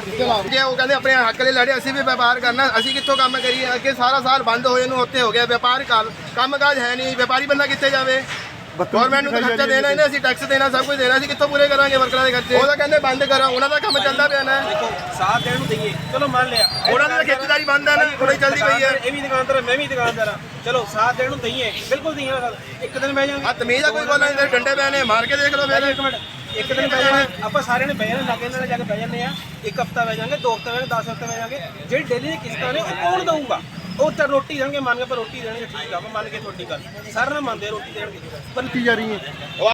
ਜੇ ਉਹ ਕਹਿੰਦੇ ਆਪਣੇ ਹੱਕ ਲਈ ਲੜੇ ਅਸੀਂ ਵੀ ਵਪਾਰ ਕਰਨਾ ਅਸੀਂ ਕਿੱਥੋਂ ਕੰਮ ਕਰੀਏ? ਅੱਗੇ ਸਾਰਾ ਸਾਲ ਬੰਦ ਹੋਏ ਨੂੰ ਉੱਥੇ ਹੋ ਗਿਆ ਵਪਾਰ ਕੰਮਕਾਜ ਹੈ ਨਹੀਂ ਵਪਾਰੀ ਬੰਦਾ ਕਿੱਥੇ ਜਾਵੇ? ਗਵਰਨਮੈਂਟ ਨੂੰ ਤਾਂ ਖਰਚਾ ਦੇਣਾ ਹੀ ਨਾ ਅਸੀਂ ਟੈਕਸ ਦੇਣਾ ਸਭ ਕੁਝ ਦੇਣਾ ਅਸੀਂ ਕਿੱਥੋਂ ਪੂਰੇ ਕਰਾਂਗੇ ਵਰਕਰਾਂ ਦੇ ਖਰਚੇ? ਉਹ ਤਾਂ ਕਹਿੰਦੇ ਬੰਦ ਕਰੋ ਉਹਨਾਂ ਦਾ ਕੰਮ ਚੱਲਦਾ ਪਿਆ ਨਾ। ਦੇਖੋ ਸਾਥ ਦੇਣ ਨੂੰ ਦਈਏ। ਚਲੋ ਮੰਨ ਲਿਆ। ਉਹਨਾਂ ਦੀ ਤਾਂ ਖੇਤੀਬਾੜੀ ਬੰਦ ਹੈ ਨਾ ਥੋੜੀ ਚੱਲਦੀ ਪਈ ਹੈ। ਇਹ ਵੀ ਦੁਕਾਨਦਾਰ ਮੈਂ ਵੀ ਦੁਕਾਨਦਾਰ ਆ ਚਲੋ ਸਾਥ ਦੇਣ ਨੂੰ ਦਈਏ। ਬਿਲਕੁਲ ਦਈਏ ਇੱਕ ਦਿਨ ਬਹਿ ਜਾਾਂਗੇ ਆ ਤਮੀਜ਼ ਦਾ ਕੋਈ ਬੋਲਣਾ ਨਹੀਂ ਡੰਡੇ ਨੇ ਮਾਰ ਕੇ ਦੇਖ ਲਓ ਫਿਰ। ਇੱਕ ਮਿੰਟ। ਇੱਕ ਦਿਨ ਬਹਿ ਜਾਾਂਗੇ ਆਪਾਂ ਸਾਰਿਆਂ ਨੇ ਬਹਿ ਜਾਣਾ, ਲੱਗੇ ਨਾਲ ਜਾ ਕੇ ਬਹਿ ਜਾਂਦੇ ਆ ਇੱਕ ਹਫਤਾ ਬਹਿ ਜਾਾਂਗੇ ਦੋ ਹਫ਼ਤੇ ਬਹਿ ਜਾਾਂਗੇ 10 ਹਫ਼ਤੇ ਬਹਿ ਜਾਾਂਗੇ ਜਿਹੜੀ ਡੇਲੀ ਦੀ ਕਿਸ਼ਤਾਂ ਨੇ, ਉਹ ਕੌਣ ਦਊਗਾ? ਉਹ ਤਾਂ ਰੋਟੀ ਦੇਣਗੇ, ਮੰਨ ਕੇ ਪਰ ਰੋਟੀ ਦੇਣਗੇ ਠੀਕ ਆ ਮੈਂ ਮੰਨ ਕੇ ਤੁਹਾਡੀ ਗੱਲ। ਸਾਰਿਆਂ ਨਾਲ ਮੰਨਦੇ ਆ ਰੋਟੀ ਦੇਣਗੇ ਪਰ ਕੀ ਜਾ ਰਹੀ ਹੈ?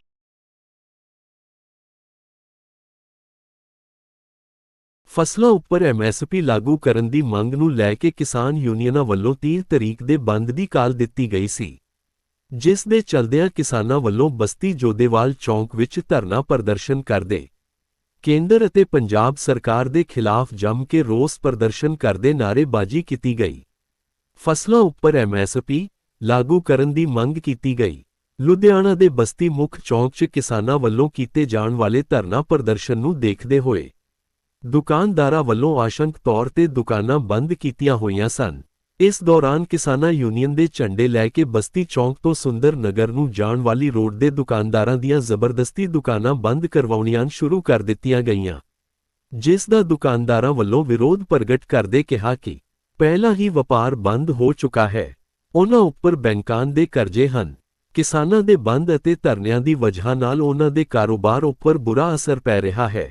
ਫਸਲਾਂ ਉੱਪਰ ਐਮਐਸਪੀ ਲਾਗੂ ਕਰਨ ਦੀ ਮੰਗ ਨੂੰ ਲੈ ਕੇ ਕਿਸਾਨ ਯੂਨੀਅਨਾਂ ਵੱਲੋਂ 30 ਤਰੀਕ ਦੇ ਬੰਦ ਦੀ ਕਾਲ ਦਿੱਤੀ ਗਈ ਸੀ। ਜਿਸ ਦੇ ਚਲਦਿਆਂ ਕਿਸਾਨਾਂ ਵੱਲੋਂ ਬਸਤੀ ਜੋਦੇਵਾਲ ਚੌਂਕ ਵਿੱਚ ਧਰਨਾ ਪ੍ਰਦਰਸ਼ਨ ਕਰਦੇ ਕੇਂਦਰ ਅਤੇ ਪੰਜਾਬ ਸਰਕਾਰ ਦੇ ਖਿਲਾਫ ਜੰਮ ਕੇ ਰੋਸ ਪ੍ਰਦਰਸ਼ਨ ਕਰਦੇ ਨਾਅਰੇਬਾਜ਼ੀ ਕੀਤੀ ਗਈ। ਫਸਲਾਂ ਉੱਪਰ ਐਮਐਸਪੀ ਲਾਗੂ ਕਰਨ ਦੀ ਮੰਗ ਕੀਤੀ ਗਈ। ਲੁਧਿਆਣਾ ਦੇ ਬਸਤੀ ਮੁੱਖ ਚੌਂਕ 'ਚ ਕਿਸਾਨਾਂ ਵੱਲੋਂ ਕੀਤੇ ਜਾਣ ਵਾਲੇ ਧਰਨਾ ਪ੍ਰਦਰਸ਼ਨ ਨੂੰ ਦੇਖਦੇ ਹੋਏ ਦੁਕਾਨਦਾਰਾਂ ਵੱਲੋਂ ਆਸ਼ੰਕ ਤੌਰ ਤੇ ਦੁਕਾਨਾਂ ਬੰਦ ਕੀਤੀਆਂ ਹੋਈਆਂ ਸਨ। ਇਸ ਦੌਰਾਨ ਕਿਸਾਨਾਂ ਯੂਨੀਅਨ ਦੇ ਝੰਡੇ ਲੈ ਕੇ ਬਸਤੀ ਚੌਂਕ ਤੋਂ ਸੁੰਦਰ ਨਗਰ ਨੂੰ ਜਾਣ ਵਾਲੀ ਰੋਡ ਦੇ ਦੁਕਾਨਦਾਰਾਂ ਦੀਆਂ ਜ਼ਬਰਦਸਤੀ ਦੁਕਾਨਾਂ ਬੰਦ ਕਰਵਾਉਣੀਆਂ ਸ਼ੁਰੂ ਕਰ ਦਿੱਤੀਆਂ ਗਈਆਂ, ਜਿਸ ਦਾ ਦੁਕਾਨਦਾਰਾਂ ਵੱਲੋਂ ਵਿਰੋਧ ਪ੍ਰਗਟ ਕਰਦੇ ਕਿਹਾ ਕਿ ਪਹਿਲਾਂ ਹੀ ਵਪਾਰ ਬੰਦ ਹੋ ਚੁੱਕਾ ਹੈ। ਉਹਨਾਂ ਉੱਪਰ ਬੈਂਕਾਂ ਦੇ ਕਰਜ਼ੇ ਹਨ। ਕਿਸਾਨਾਂ ਦੇ ਬੰਦ ਅਤੇ ਧਰਨਿਆਂ ਦੀ ਵਜ੍ਹਾ ਨਾਲ ਉਹਨਾਂ ਦੇ ਕਾਰੋਬਾਰ ਉੱਪਰ ਬੁਰਾ ਅਸਰ ਪੈ ਰਿਹਾ ਹੈ।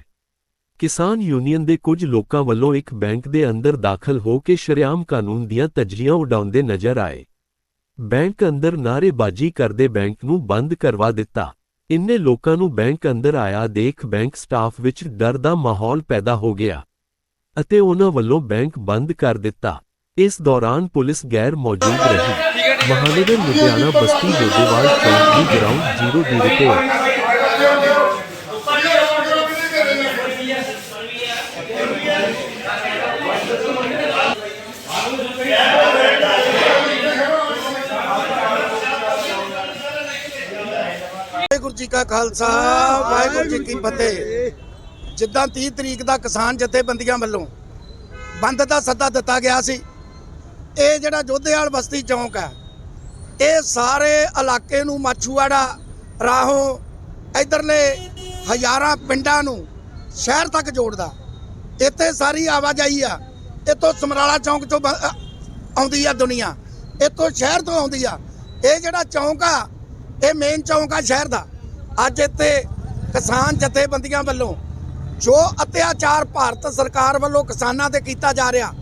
ਕਿਸਾਨ ਯੂਨੀਅਨ ਦੇ ਕੁਝ ਲੋਕਾਂ ਵੱਲੋਂ ਇੱਕ ਬੈਂਕ ਦੇ ਅੰਦਰ ਦਾਖਲ ਹੋ ਕੇ ਸ਼ਰੇਆਮ ਕਾਨੂੰਨ ਦੀਆਂ ਤਜਰੀਆਂ ਉਡਾਉਂਦੇ ਨਜ਼ਰ ਆਏ। ਬੈਂਕ ਅੰਦਰ ਨਾਅਰੇਬਾਜ਼ੀ ਕਰਦੇ ਬੈਂਕ ਨੂੰ ਬੰਦ ਕਰਵਾ ਦਿੱਤਾ। ਇੰਨੇ ਲੋਕਾਂ ਨੂੰ ਬੈਂਕ ਅੰਦਰ ਆਇਆ ਦੇਖ ਬੈਂਕ ਸਟਾਫ ਵਿੱਚ ਡਰ ਦਾ ਮਾਹੌਲ ਪੈਦਾ ਹੋ ਗਿਆ ਅਤੇ ਉਹਨਾਂ ਵੱਲੋਂ ਬੈਂਕ ਬੰਦ ਕਰ ਦਿੱਤਾ। ਇਸ ਦੌਰਾਨ ਪੁਲਿਸ ਗੈਰ ਮੌਜੂਦ ਰਹੀ। ਮਹਾਨਗਰ ਲੁਧਿਆਣਾ ਬਸਤੀ ਜੋਦੇਵਾਲ ਚੌਂਕ ਦੀ ਗਰਾਊਂਡ ਜ਼ੀਰੋ ਦੀ ਰਿਪੋਰਟ ਵਾਹਿਗੁਰੂ ਜੀ ਕਾ ਖਾਲਸਾ, ਵਾਹਿਗੁਰੂ ਜੀ ਕੀ ਫਤਿਹ। ਜਿੱਦਾਂ 30 ਤਰੀਕ ਦਾ ਕਿਸਾਨ ਜਥੇਬੰਦੀਆਂ ਵੱਲੋਂ ਬੰਦ ਦਾ ਸੱਦਾ ਦਿੱਤਾ ਗਿਆ ਸੀ, ਇਹ ਜਿਹੜਾ ਜੋਧੇਵਾਲ ਬਸਤੀ ਚੌਂਕ ਹੈ, ਇਹ ਸਾਰੇ ਇਲਾਕੇ ਨੂੰ ਮਾਛੂਆੜਾ ਰਾਹੋਂ, ਇਧਰਲੇ ਹਜ਼ਾਰਾਂ ਪਿੰਡਾਂ ਨੂੰ ਸ਼ਹਿਰ ਤੱਕ ਜੋੜਦਾ। ਇੱਥੇ ਸਾਰੀ ਆਵਾਜਾਈ ਆ, ਇੱਥੋਂ ਸਮਰਾਲਾ ਚੌਂਕ ਤੋਂ ਬ- ਆਉਂਦੀ ਆ ਦੁਨੀਆ, ਇੱਥੋਂ ਸ਼ਹਿਰ ਤੋਂ ਆਉਂਦੀ ਆ। ਇਹ ਜਿਹੜਾ ਚੌਂਕ ਆ, ਇਹ ਮੇਨ ਚੌਂਕ ਆ ਸ਼ਹਿਰ ਦਾ। ਅੱਜ ਇੱਥੇ ਕਿਸਾਨ ਜਥੇਬੰਦੀਆਂ ਵੱਲੋਂ ਜੋ ਅਤਿਆਚਾਰ ਭਾਰਤ ਸਰਕਾਰ ਵੱਲੋਂ ਕਿਸਾਨਾਂ ਤੇ ਕੀਤਾ ਜਾ ਰਿਹਾ,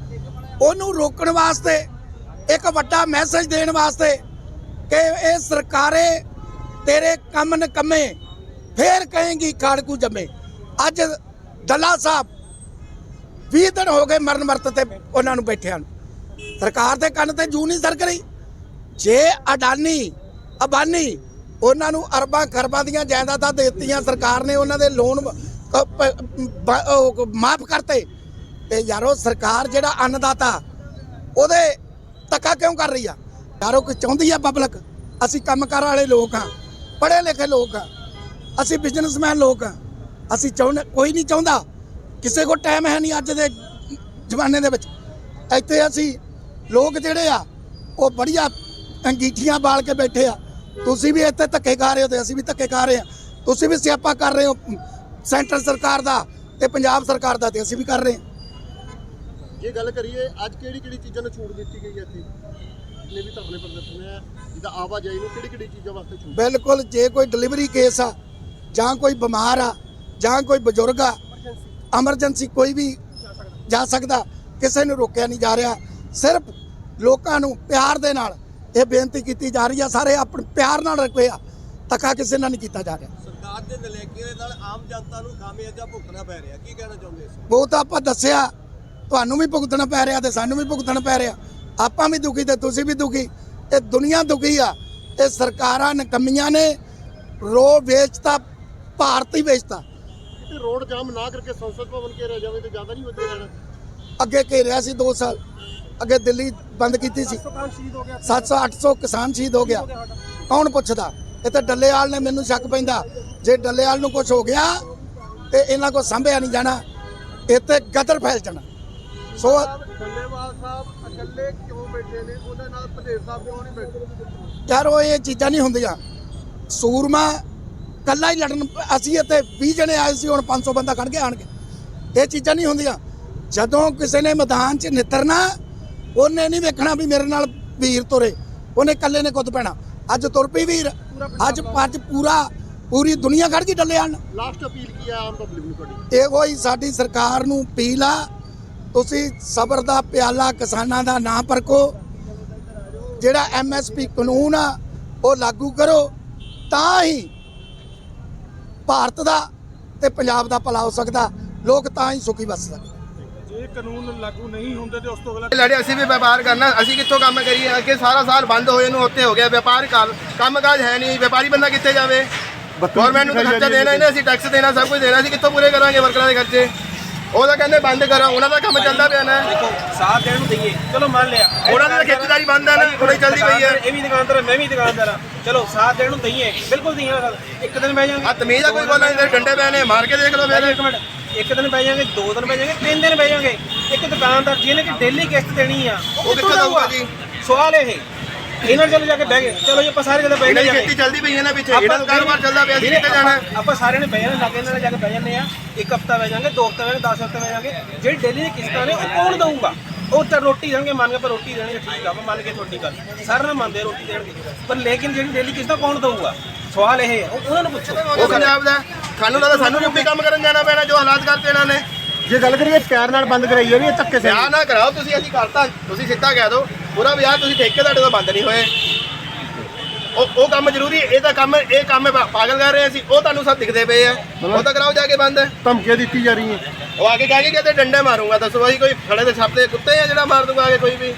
ਉਹਨੂੰ ਰੋਕਣ ਵਾਸਤੇ, ਇੱਕ ਵੱਡਾ ਮੈਸੇਜ ਦੇਣ ਵਾਸਤੇ ਕਿ ਇਹ ਸਰਕਾਰੇ ਤੇਰੇ ਕੰਮ ਨਕਮੇ, ਫੇਰ ਕਹੇਗੀ ਖਾੜਕੂ ਜੰਮੇ। ਅੱਜ ਦੱਲਾ ਸਾਹਿਬ 20 ਦਿਨ ਹੋ ਗਏ ਮਰਨ ਮਰਤ ਤੇ ਉਹਨਾਂ ਨੂੰ ਬੈਠਿਆਂ ਨੂੰ। ਸਰਕਾਰ ਦੇ ਕੰਨ ਤੇ ਜੂ ਨਹੀਂ ਸਰਕ ਰਹੀ। ਜੇ ਅਡਾਨੀ, ਅਬਾਨੀ ਉਹਨਾਂ ਨੂੰ ਅਰਬਾਂ ਖਰਬਾਂ ਦੀਆਂ ਜਾਇਦਾਦਾਂ ਦੇ ਦਿੱਤੀਆਂ, ਸਰਕਾਰ ਨੇ ਉਹਨਾਂ ਦੇ ਲੋਨ ਮਾਫ ਕਰਤੇ, ਤੇ ਯਾਰੋ ਸਰਕਾਰ ਜਿਹੜਾ ਅੰਨਦਾਤਾ, ਉਹਦੇ ਤੱਕਾ ਕਿਉਂ ਕਰ ਰਹੀ ਆ? ਯਾਰੋ ਕੋਈ ਚਾਹੁੰਦੀ ਆ ਪਬਲਿਕ ਅਸੀਂ ਕੰਮਕਾਰ ਵਾਲੇ ਲੋਕ ਆ, ਪੜ੍ਹੇ ਲਿਖੇ ਲੋਕ ਆ, ਅਸੀਂ ਬਿਜ਼ਨਸਮੈਨ ਲੋਕ ਆ, ਅਸੀਂ ਚਾਹੁੰਦੇ ਕੋਈ ਨਹੀਂ ਚਾਹੁੰਦਾ। ਕਿਸੇ ਕੋਲ ਟਾਈਮ ਹੈ ਨਹੀਂ ਅੱਜ ਦੇ ਜ਼ਮਾਨੇ ਦੇ ਵਿੱਚ। ਇੱਥੇ ਅਸੀਂ ਲੋਕ ਜਿਹੜੇ ਆ ਉਹ ਬੜੀਆਂ ਅੰਗੀਠੀਆਂ ਬਾਲ ਕੇ ਬੈਠੇ ਆ। ਤੁਸੀਂ ਵੀ ਇੱਥੇ ਧੱਕੇ ਖਾ ਰਹੇ ਹੋ ਤੇ ਅਸੀਂ ਵੀ ਧੱਕੇ ਖਾ ਰਹੇ ਆ। ਤੁਸੀਂ ਵੀ ਸਿਆਪਾ ਕਰ ਰਹੇ ਹੋ ਸੈਂਟਰ ਸਰਕਾਰ ਦਾ ਤੇ ਪੰਜਾਬ ਸਰਕਾਰ ਦਾ ਤੇ ਅਸੀਂ ਵੀ ਕਰ ਰਹੇ ਹਾਂ। ਜੇ ਗੱਲ ਕਰੀਏ ਅੱਜ ਕਿਹੜੀ ਕਿਹੜੀ ਚੀਜ਼ਾਂ ਨੂੰ ਛੂਟ ਦਿੱਤੀ ਗਈ ਹੈ ਇੱਥੇ? ਜਿੰਨੇ ਵੀ ਧਰਨੇ ਪ੍ਰਦਰਸ਼ਨ ਹੈ ਜਿੱਦਾਂ ਆਵਾਜਾਈ ਨੂੰ ਕਿਹੜੀ ਕਿਹੜੀ ਚੀਜ਼ਾਂ ਵਾਸਤੇ ਛੂਟ ਬਿਲਕੁਲ ਜੇ ਕੋਈ ਡਿਲੀਵਰੀ ਕੇਸ ਆ ਜਾਂ ਕੋਈ ਬਿਮਾਰ ਆ ਜਾਂ ਕੋਈ ਬਜ਼ੁਰਗ ਆ ਐਮਰਜੈਂਸੀ ਕੋਈ ਵੀ ਜਾ ਸਕਦਾ ਕਿਸੇ ਨੂੰ ਰੋਕਿਆ ਨਹੀਂ ਜਾ ਰਿਹਾ। ਸਿਰਫ ਲੋਕਾਂ ਨੂੰ ਪਿਆਰ ਦੇ ਨਾਲ ਇਹ ਬੇਨਤੀ ਕੀਤੀ ਜਾ ਰਹੀ ਆ ਸਾਰੇ ਆਪਣੇ ਪਿਆਰ ਨਾਲ ਰੱਖੇ ਆ ਤੱਕਾ ਕਿਸੇ ਨਾਲ ਨਹੀਂ ਕੀਤਾ ਜਾ ਰਿਹਾ। ਸਰਕਾਰ ਦੇ ਨਲੇਕੀਆਂ ਦੇ ਨਾਲ ਆਮ ਜਨਤਾ ਨੂੰ ਖਾਮਿਆਜ਼ਾ ਭੁਗਤਣਾ ਪੈ ਰਿਹਾ ਕੀ ਕਹਿਣਾ ਚਾਹੁੰਦੇ ਇਸ ਉਹ ਤਾਂ ਆਪਾਂ ਦੱਸਿਆ ਤੁਹਾਨੂੰ ਵੀ ਭੁਗਤਣਾ ਪੈ ਰਿਹਾ ਤੇ ਸਾਨੂੰ ਵੀ ਭੁਗਤਣਾ ਪੈ ਰਿਹਾ। ਆਪਾਂ ਵੀ ਦੁਖੀ ਤੇ ਤੁਸੀਂ ਵੀ ਦੁਖੀ ਇਹ ਦੁਨੀਆ ਦੁਖੀ ਆ ਇਹ ਸਰਕਾਰਾਂ ਨਕਮੀਆਂ ਨੇ ਰੋ ਵੇਚਤਾ ਭਾਰਤ ਹੀ ਵੇਚਤਾ ਤੇ ਰੋਡ ਜਾਮ ਨਾ ਕਰਕੇ ਸੰਸਦ ਭਵਨ ਘੇਰਿਆ ਜਾਵੇ ਤੇ ਜ਼ਿਆਦਾ ਨਹੀਂ ਵਧੀਆ ਰਹਿਣਾ ਅੱਗੇ ਘੇਰਿਆ ਸੀ 2 ਸਾਲ। ਅੱਗੇ ਦਿੱਲੀ ਬੰਦ ਕੀਤੀ ਸੀ। 700 800 ਕਿਸਾਨ ਸ਼ਹੀਦ ਹੋ ਗਿਆ। ਕੌਣ ਪੁੱਛਦਾ? ਤਾਂ ਡੱਲੇਵਾਲ ਨੇ ਮੈਨੂੰ ਸ਼ੱਕ ਪੈਂਦਾ। ਜੇ ਡੱਲੇਵਾਲ ਨੂੰ ਕੁਝ ਹੋ ਗਿਆ ਤੇ ਇਹਨਾਂ ਕੋ ਸੰਭਿਆ ਨਹੀਂ ਜਾਣਾ ਇੱਥੇ ਗਦਰ ਫੈਲ ਜਾਣਾ। ਸੋ ਡੱਲੇਵਾਲ ਸਾਹਿਬ ਇਕੱਲੇ ਕਿਉਂ ਬੈਠੇ ਨੇ? ਉਹਨਾਂ ਨਾਲ ਭਦੇਵ ਸਾਹਿਬ ਕਿਉਂ ਨਹੀਂ ਬੈਠੇ? ਯਾਰ ਉਹ ਇਹ ਚੀਜ਼ਾਂ ਨਹੀਂ ਹੁੰਦੀਆਂ। ਸੂਰਮਾ ਕੱਲਾ ਹੀ ਲੜਨ ਅਸੀਂ ਇੱਥੇ 20 ਜਣੇ ਆਏ ਸੀ ਹੁਣ 500 ਬੰਦਾ ਖੜ ਕੇ ਆਣਗੇ। ਇਹ ਚੀਜ਼ਾਂ ਨਹੀਂ ਹੁੰਦੀਆਂ। ਜਦੋਂ ਕਿਸੇ ਨੇ ਮੈਦਾਨ 'ਚ ਨਿੱਤਰਨਾ ਉਹਨੇ ਨਹੀਂ ਵੇਖਣਾ ਵੀ ਮੇਰੇ ਨਾਲ ਵੀਰ ਤੁਰੇ। ਉਹਨੇ ਇਕੱਲੇ ਨੇ ਕੁੱਦ ਪੈਣਾ। ਅੱਜ ਤੁਰ ਪਈ ਵੀਰ। ਅੱਜ ਅੱਜ ਪੂਰਾ ਪੂਰੀ ਦੁਨੀਆ ਖੜ ਗਈ ਡੱਲੇ ਆਣ। ਲਾਸਟ ਅਪੀਲ ਕੀ ਹੈ ਆਮ ਪਬਲਿਕ ਨੂੰ ਤੁਹਾਡੀ? ਇਹੋ ਹੀ ਸਾਡੀ ਸਰਕਾਰ ਨੂੰ ਅਪੀਲ ਆ। ਤੁਸੀਂ ਸਬਰ ਦਾ ਪਿਆਲਾ ਕਿਸਾਨਾਂ ਦਾ ਨਾ ਪਰਖੋ। ਜਿਹੜਾ ਐਮਐਸਪੀ ਕਾਨੂੰਨ ਆ ਉਹ ਲਾਗੂ ਕਰੋ। ਤਾਂ ਹੀ ਭਾਰਤ ਦਾ ਤੇ ਪੰਜਾਬ ਦਾ ਭਲਾ ਹੋ ਸਕਦਾ। ਲੋਕ ਤਾਂ ਹੀ ਸੁਖੀ ਬਸ ਸਕਦੇ। ਜੇ ਕਾਨੂੰਨ ਲਾਗੂ ਨਹੀਂ ਹੁੰਦੇ ਤੇ ਉਸ ਤੋਂ ਅਗਲਾ ਲੜੇ ਅਸੀਂ ਵੀ ਵਪਾਰ ਕਰਨਾ ਅਸੀਂ ਕਿੱਥੋਂ ਕੰਮ ਕਰੀਏ? ਅੱਗੇ ਸਾਰਾ ਸਾਲ ਬੰਦ ਹੋਏ ਨੂੰ ਉੱਥੇ ਹੋ ਗਿਆ ਵਪਾਰ ਕਾਲ ਕੰਮਕਾਜ ਹੈ ਨਹੀਂ ਵਪਾਰੀ ਬੰਦਾ ਕਿੱਥੇ ਜਾਵੇ? ਗਵਰਨਮੈਂਟ ਨੂੰ ਖਰਚਾ ਦੇਣਾ ਹੀ ਨਾ ਅਸੀਂ ਟੈਕਸ ਦੇਣਾ ਸਭ ਕੁਝ ਦੇਣਾ ਅਸੀਂ ਕਿੱਥੋਂ ਪੂਰੇ ਕਰਾਂਗੇ ਵਰਕਰਾਂ ਦੇ ਖਰਚੇ? ਉਹ ਤਾਂ ਕਹਿੰਦੇ ਬੰਦ ਕਰੋ ਉਹਨਾਂ ਦਾ ਕੰਮ ਚੱਲਦਾ ਪਿਆ ਨਾ। ਦੇਖੋ ਸਾਥ ਦੇਣ ਨੂੰ ਦਈਏ। ਚਲੋ ਮੰਨ ਲਿਆ। ਉਹਨਾਂ ਦੀ ਤਾਂ ਖੇਤੀਬਾੜੀ ਬੰਦ ਹੈ ਨਾ ਦੀ ਚੱਲਦੀ ਪਈ ਹੈ ਇਹ ਵੀ ਦੁਕਾਨਦਾਰ ਮੈਂ ਵੀ ਦੁਕਾਨਦਾਰ ਆ। ਚਲੋ ਸਾਥ ਦੇਣ ਨੂੰ ਦਈਏ। ਬਿਲਕੁਲ ਦਈਏ। ਇੱਕ ਦਿਨ ਬਹਿ ਜਾਾਂਗੇ ਆ ਤਮੀਜ਼ ਆ ਕੋਈ ਬੋਲਣ ਦੇ ਡੰਡੇ ਪਏ ਨੇ ਮਾਰ ਕੇ ਦੇਖ ਲਓ ਫਿਰ। ਇੱਕ ਮਿੰਟ ਇੱਕ ਦਿਨ ਬਹਿ ਜਾਾਂਗੇ ਦੋ ਦਿਨ ਬਹਿ ਜਾਾਂਗੇ ਤਿੰਨ ਦਿਨ ਬਹਿ ਜਾਾਂਗੇ ਇੱਕ ਦੁਕਾਨਦਾਰ ਜਿਹਨੇ ਕਿ ਡੇਲੀ ਕਿਸ਼ਤ ਦੇਣੀ ਆ ਉਹ ਕਿੱਥੋਂ ਦਊਗਾ? ਜੀ? ਸਵਾਲ ਇਹ। ਇਹਨਾਂ ਚਲੇ ਜਾ ਕੇ ਬਹਿ ਗਏ। ਚਲੋ ਜੀ ਆਪਾਂ ਸਾਰੇ ਜਣੇ ਬਹਿ ਇਹਨਾਂ ਦੀ ਜਾਾਂਗੇ ਖੇਤੀ ਚੱਲਦੀ ਪਈ ਹੈ ਨਾ ਪਿੱਛੇ। ਇਹਨਾਂ ਦਾ ਕਾਰੋਬਾਰ ਚੱਲਦਾ ਪਿਆ ਅਸੀਂ ਕਿੱਥੇ ਜਾਣਾ? ਆਪਾਂ- ਆਪਾਂ ਸਾਰਿਆਂ ਨੇ ਬਹਿ ਜਾਣਾ ਲੱਗੇ ਇਹਨਾਂ ਨਾਲ ਜਾ ਕੇ ਬਹਿ ਜਾਂਦੇ ਆ। ਇੱਕ ਹਫਤਾ ਬਹਿ ਜਾਾਂਗੇ ਦੋ ਹਫਤਾ ਬਹਿ ਜਾਾਂਗੇ 10 ਹਫ਼ਤੇ ਬਹਿ ਜਾਾਂਗੇ। ਜਿਹੜੀ ਡੇਲੀ ਦੀ ਕਿਸ਼ਤਾਂ ਨੇ ਉਹ ਕੌਣ ਦਊਗਾ? ਉਹ ਤਾਂ ਰੋਟੀ ਦੇਣਗੇ ਮੰਨ ਕੇ ਪਰ ਰੋਟੀ ਦੇਣਗੇ ਠੀਕ ਆ ਆਪਾਂ ਮੰਨ ਕੇ ਤੁਹਾਡੀ ਗੱਲ। ਸਾਰੇ ਨਾਲ ਮੰਨਦੇ ਆ ਰੋਟੀ ਦੇਣਗੇ ਪਰ ਲੇਕਿਨ ਜਿਹੜੀ ਡੇਲੀ ਕਿਸ਼ਤਾਂ ਕੌਣ ਦਊਗਾ? ਸਵਾਲ ਇਹ ਹੈ ਉਹ- ਉਹਨਾਂ ਨੂੰ ਪੁੱਛੋ। ਉਹ ਪੰਜਾਬ ਦਾ ਸਾਨੂੰ ਤਾਂ ਸਾਨੂੰ ਵੀ ਕੰਮ ਕਰਨ ਜਾਣਾ ਪੈਣਾ ਜੋ ਹਾਲਾਤ ਕਰਤੇ ਇਹਨਾਂ ਨੇ। ਜੇ ਗੱਲ ਕਰੀਏ ਪਿਆਰ ਨਾਲ ਬੰਦ ਕਰਾਈ ਹੈ ਵੀ ਇਹ ਧੱਕੇ ਵਿਆਹ ਨਾ ਕਰਾਓ ਤੁਸੀਂ ਅਸੀਂ ਕਰਤਾ। ਤੁਸੀਂ ਸਿੱਧਾ ਕਹਿ ਦਿਓ। ਪੂਰਾ ਵਿਆਹ ਤੁਸੀਂ ਠੇਕੇ ਤੁਹਾਡੇ ਤੋਂ ਬੰਦ ਨਹੀਂ ਹੋਏ। ਉਹ ਉਹ ਕੰਮ ਜ਼ਰੂਰੀ ਇਹ ਤਾਂ ਕੰਮ ਇਹ ਕੰਮ ਪਾਗਲ ਕਰ ਰਹੇ ਸੀ ਉਹ ਤੁਹਾਨੂੰ ਸਭ ਦਿਖਦੇ ਪਏ ਆ। ਉਹ ਤਾਂ ਕਰਾਓ ਜਾ ਕੇ ਬੰਦ। ਧਮਕੀਆਂ ਦਿੱਤੀ ਜਾ ਰਹੀਆਂ। ਉਹ ਆ ਕੇ ਕਹਿ ਕੇ ਕਹਿੰਦੇ ਡੰਡੇ ਮਾਰੂੰਗਾ ਦੱਸੋ ਅਸੀਂ ਕੋਈ ਖੜੇ ਦੇ ਛਾਪਦੇ ਕੁੱਤੇ ਆ ਜਿਹੜਾ ਮਾਰ ਦੂਗਾ ਆ ਕੇ ਕੋਈ ਵੀ?